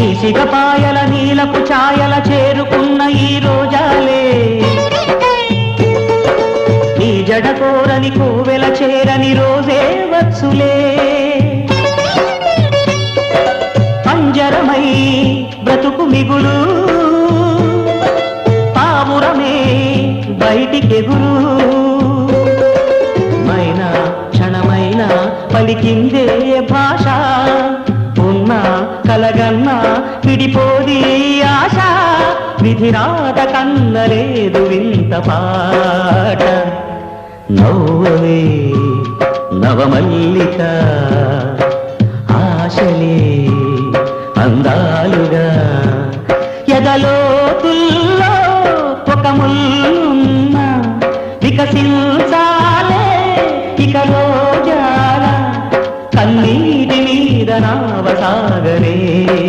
నీ సిగపాయల నీలపు ఛాయల చేరుకున్న ఈ రోజాలే. నీ జడకోరని కోవెల చేరని రోజే వచ్చులే. పంజరమై బ్రతుకు మిగులు పావురమే బయటికెగురు. మైనా క్షణమైన పలికిందే భాష కన్నా విడిపోది ఆశ. విధిరాత కందలేదు వింత పాట. నవ్వే నవమల్లిక ఆశలే అందాలుగా. ఎదలోతుల్లో ఒక ముల్లున్న వికసించాలే ఇక రోజాల కన్నీటి మీద నావసాగరే.